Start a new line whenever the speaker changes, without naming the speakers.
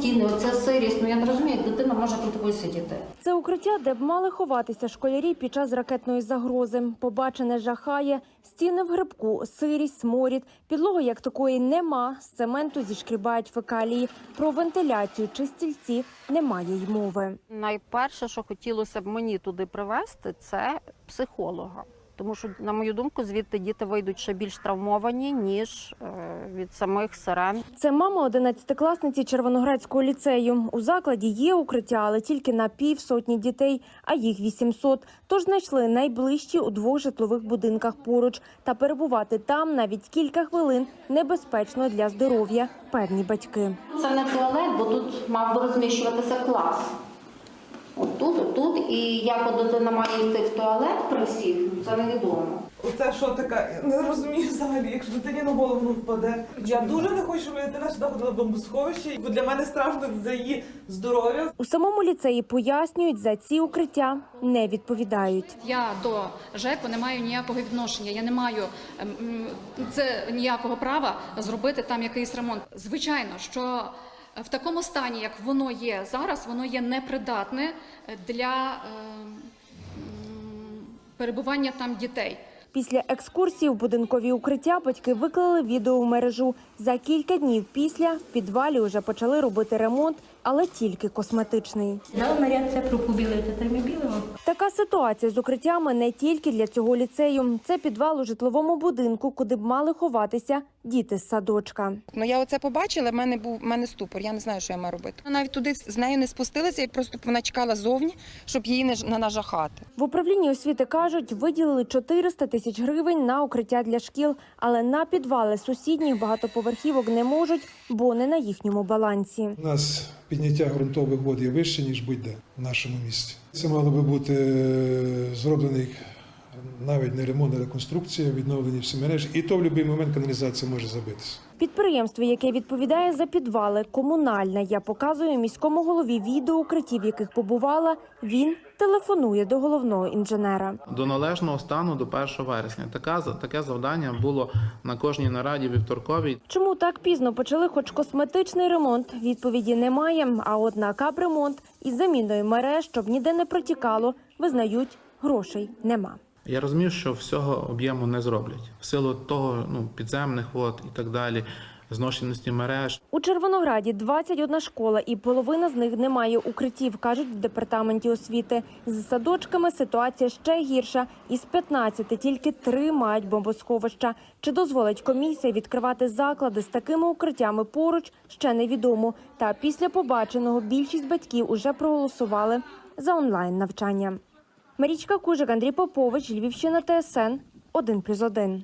стіни, оця сирість. Ну я не розумію, як дитина може тут висидіти.
Це укриття, де б мали ховатися школярі під час ракетної загрози. Побачене жахає. Стіни в грибку, сирість, сморід. Підлоги як такої нема. З цементу зішкрібають фекалії. Про вентиляцію чи стільці немає й мови.
Найперше, що хотілося б мені туди привезти, це психолога. Тому що, на мою думку, звідти діти вийдуть ще більш травмовані, ніж е, від самих сирен.
Це мама одинадцятикласниці Червоноградського ліцею. У закладі є укриття, але тільки на півсотні дітей, а їх 800. Тож знайшли найближчі у двох житлових будинках поруч. Та перебувати там навіть кілька хвилин небезпечно для здоров'я. Певні батьки.
Це не туалет, бо тут мав би розміщуватися клас. Отут, отут. І як дитина має йти в туалет при всіх, ну, це невідомо.
Оце що таке? Не розумію взагалі, якщо дитині на голову впаде. Я дуже не хочу, щоб моя дитина сюди ходила в бомбосховище, бо для мене страшно за її здоров'я.
У самому ліцеї пояснюють, за ці укриття не відповідають.
Я до ЖЕКу не маю ніякого відношення. Я не маю ем, це ніякого права зробити там якийсь ремонт. Звичайно, що в такому стані, як воно є зараз, воно є непридатне для ем, перебування там дітей.
Після екскурсії в будинкові укриття батьки виклали відео в мережу. За кілька днів після в підвалі вже почали робити ремонт, але тільки косметичний.
Дала наряд цепру побілити, та й
ситуація з укриттями не тільки для цього ліцею. Це підвал у житловому будинку, куди б мали ховатися діти з садочка.
Ну я оце побачила. в мене був в мене ступор. Я не знаю, що я маю робити. Навіть туди з нею не спустилася, і просто вона чекала зовні, щоб її не ж- не нажахати.
В управлінні освіти кажуть, виділили 400 тисяч гривень на укриття для шкіл, але на підвали сусідніх багатоповерхівок не можуть, бо не на їхньому балансі.
У нас підняття ґрунтових вод є вище, ніж будь-де в нашому місті. Це мало би бути е, зроблений навіть не ремонт, а реконструкція, відновлені всі мережі. І то в будь-який момент каналізація може забитися.
Підприємство, яке відповідає за підвали, комунальне. Я показую міському голові відео укриттів, яких побувала. Він телефонує до головного інженера.
до належного стану до 1 вересня. Така таке завдання було на кожній нараді вівторковій.
Чому так пізно почали хоч косметичний ремонт? Відповіді немає. А от на капремонт із заміною мереж, щоб ніде не протікало, визнають, грошей нема.
Я розумію, що всього об'єму не зроблять в силу того, ну підземних вод і так далі, зношеності мереж.
У Червонограді 21 школа, і половина з них не має укриттів, кажуть в департаменті освіти. З садочками ситуація ще гірша. Із 15 тільки три мають бомбосховища. Чи дозволить комісія відкривати заклади з такими укриттями поруч, ще невідомо. Та після побаченого більшість батьків уже проголосували за онлайн навчання. Марічка Кужик, Андрій Попович, Львівщина, ТСН 1+,1.